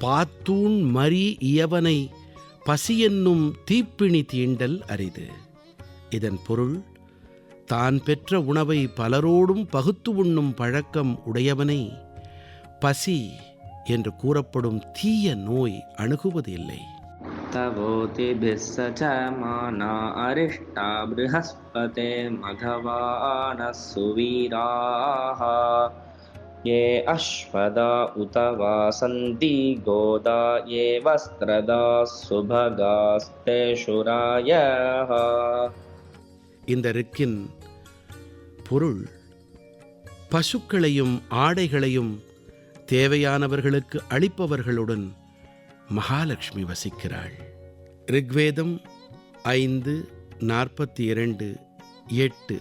பாத்தூண் மரி இயவனை பசியென்னும் தீப்பிணி தீண்டல் அரிது இதன் பொருள் தான் பெற்ற உணவை பலரோடும் பகுத்து உண்ணும் பழக்கம் உடையவனை பசி என்று கூறப்படும் தீய நோய் அணுகுவது இல்லை तवोतिभिः स च माना अरिष्टा बृहस्पते मघवानः सुवीराः ये अश्वदा उत वा सन्ति गोदा ये वस्त्रदा सुभगास्तेषु रायः இந்த ரிக்கின் பொருள் பசுக்களையும் ஆடைகளையும் தேவையானவர்களுக்கு அளிப்பவர்களுடன் மகாலட்சுமி வசிக்கிறாள் ரிக்வேதம் ஐந்து நாற்பத்தி இரண்டு எட்டு